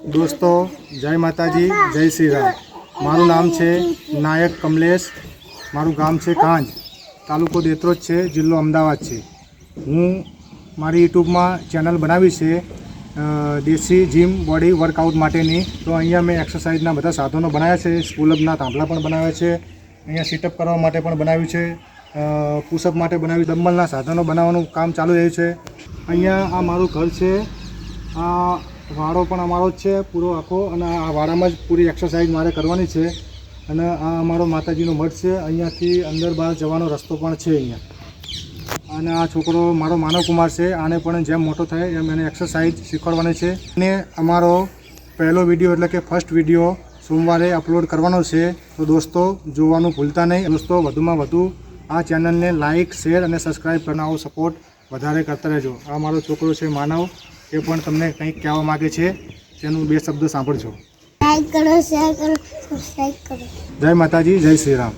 દોસ્તો, જય માતાજી, જય શ્રી રામ મારું નામ છે નાયક કમલેશ. મારું ગામ છે કાંજ. તાલુકો દેત્રોજ છે, જિલ્લો અમદાવાદ છે. હું મારી યુટ્યુબમાં ચેનલ બનાવી છે દેશી જીમ બોડી વર્કઆઉટ માટેની. તો અહીંયા મેં એક્સરસાઇઝના બધા સાધનો બનાવ્યા છે, સ્કૂલઅપના તાંભલા પણ બનાવ્યા છે, અહીંયા સિટઅપ કરવા માટે પણ બનાવ્યું છે પુશઅપ માટે બનાવ્યું ડમ્બલના સાધનો બનાવવાનું કામ ચાલુ રહ્યું છે. અહીંયા આ મારું ઘર છે. આ વાડો પણ અમારો જ છે, પૂરો આખો, અને આ વાડામાં જ પૂરી એક્સરસાઇઝ મારે કરવાની છે. અને આ અમારો માતાજીનો મઠ છે, અહીંયાથી અંદર બહાર જવાનો રસ્તો પણ છે અહીંયા. અને આ છોકરો મારો માનવ કુમાર છે, આને પણ જેમ મોટો થાય એમ એને એક્સરસાઇઝ શીખવાડવાની છે. અને અમારો પહેલો વીડિયો એટલે કે ફર્સ્ટ વીડિયો સોમવારે અપલોડ કરવાનો છે. તો દોસ્તો, જોવાનું ભૂલતા નહીં. દોસ્તો, વધુમાં વધુ આ ચેનલને લાઇક શેર અને સબસ્ક્રાઈબ કરનારો સપોર્ટ વધારે કરતા રહેજો. આ મારો છોકરો છે, માનવ. એ પણ તમને કંઈક કહેવા માગે છે તેનું બે શબ્દ સાંભળજો. લાઈક કરો શેર કરો સબસ્ક્રાઈબ કરો. જય માતાજી જય શ્રી રામ.